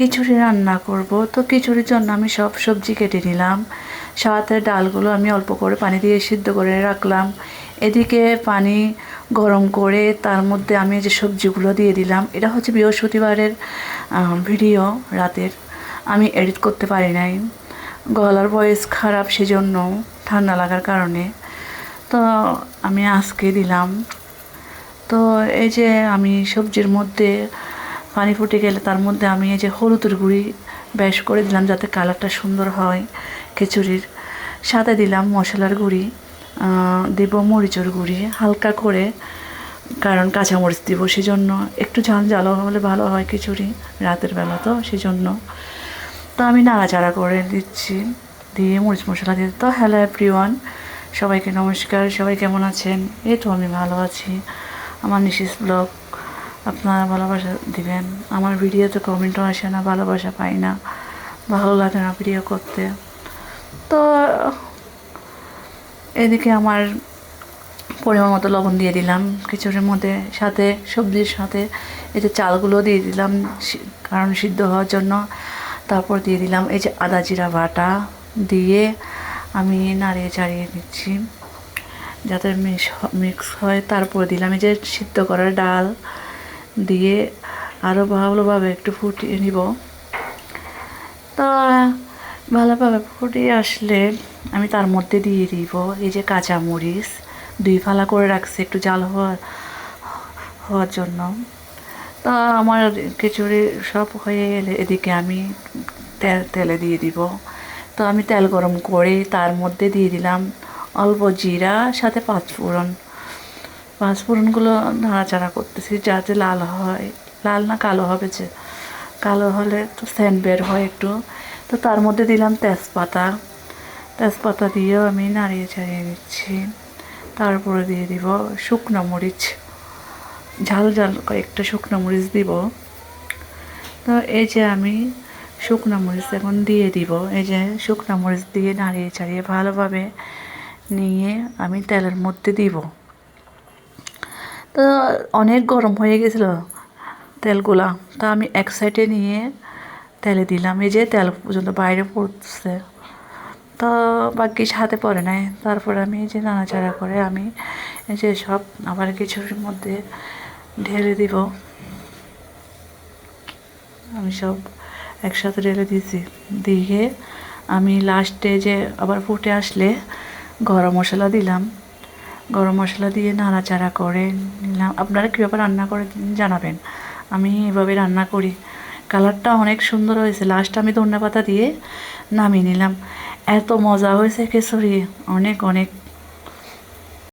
খিচুড়ি রান্না করব। তো খিচুড়ির জন্য আমি সব সবজি কেটে নিলাম। সাথে ডালগুলো আমি অল্প করে পানি দিয়ে সিদ্ধ করে রাখলাম। এদিকে পানি গরম করে তার মধ্যে আমি যে সবজিগুলো দিয়ে দিলাম, এটা হচ্ছে বৃহস্পতিবারের ভিডিও রাতের। আমি এডিট করতে পারি নাই। গলার ভয়েস খারাপ সেজন্য ঠান্ডা লাগার কারণে। তো আমি আজকে দিলাম। তো এই যে আমি সবজির মধ্যে পানি ফুটে গেলে তার মধ্যে আমি এই যে হলুদের গুঁড়ি ব্যাস করে দিলাম যাতে কালারটা সুন্দর হয় খিচুড়ির। সাথে দিলাম মশলার গুঁড়ি দেব মরিচের গুঁড়ি, হালকা করে, কারণ কাঁচামরিচ দিব সেজন্য। একটু ঝাল ঝালও হলে ভালো হয় খিচুড়ি রাতের বেলা তো সেজন্য। তো আমি নাড়াচাড়া করে দিচ্ছি, দিয়ে মরিচ মশলা দিয়ে তো হ্যালো এভরিওয়ান সবাইকে নমস্কার, সবাই কেমন আছেন? এই তো আমি ভালো আছি। আমার নিশিস ব্লগ আপনারা ভালোবাসা দিবেন। আমার ভিডিওতে কমেন্টও আসে না, ভালোবাসা পাই না, ভালো লাগে না ভিডিও করতে। তো, এদিকে আমার পরিমাণ মতো লবণ দিয়ে দিলাম খিচুড়ির মধ্যে সাথে সবজির সাথে এই যে চালগুলো দিয়ে দিলাম কারণ সিদ্ধ হওয়ার জন্য। তারপর দিয়ে দিলাম এই যে আদা জিরা বাটা দিয়ে আমি নাড়িয়ে চাড়িয়ে নিচ্ছি। যাতে মিক্স মিক্স হয়। তারপর দিলাম এই যে সিদ্ধ করা ডাল। দিয়ে আরও ভালোভাবে একটু ফুটিয়ে নিব। তো ভালোভাবে ফুটিয়ে আসলে আমি তার মধ্যে দিয়ে দিব এই যে কাঁচা মরিচ। দুই ফালা করে রাখছি একটু জাল হওয়ার হওয়ার জন্য। তা আমার খিচুড়ি সব হয়ে এলে এদিকে আমি তেল, তেলে দিয়ে দিব। তো আমি তেল গরম করে তার মধ্যে দিয়ে দিলাম অল্প জিরা, সাথে পাঁচফোড়ন পাঁচফোড়নগুলো নাড়াচাড়া করতেছি যাতে লাল হয়, লাল না কালো হবে যে? কালো হলে তো স্যান্ড বের হয় একটু। তো তার মধ্যে দিলাম তেজপাতা। তেজপাতা দিয়েও আমি নাড়িয়ে চাড়িয়ে নিচ্ছি তারপরে দিয়ে দিব শুকনো মরিচ। ঝাল ঝাল কয়েকটা শুকনো মরিচ দিব। তো এই যে আমি শুকনো মরিচ এখন দিয়ে দিব। এই যে শুকনো মরিচ দিয়ে নাড়িয়ে চাড়িয়ে ভালোভাবে নিয়ে আমি তেলের মধ্যে দিব। তো অনেক গরম হয়ে গেছিল তেলগুলা। তো আমি এক সাইডে নিয়ে তেলে দিলাম। এই যে তেল পর্যন্ত বাইরে পড়ছে। তো বাকি হাতে পড়ে নাই। তারপর আমি এই যে নাড়াচাড়া করে আমি এই যে সব আবার কিছুর মধ্যে ঢেলে দিব। আমি সব একসাথে ঢেলে দিয়েছি দিয়ে আমি লাস্টে যে আবার ফুটে আসলে গরম মশলা দিলাম। গরম মশলা দিয়ে নাড়াচাড়া করে নিলাম। আপনারা কীভাবে রান্না করে জানাবেন? আমি এভাবে রান্না করি। কালারটা অনেক সুন্দর হয়েছে। লাস্ট আমি ধনে পাতা দিয়ে নামিয়ে নিলাম। এত মজা হয়েছে খিচুড়ি অনেক অনেক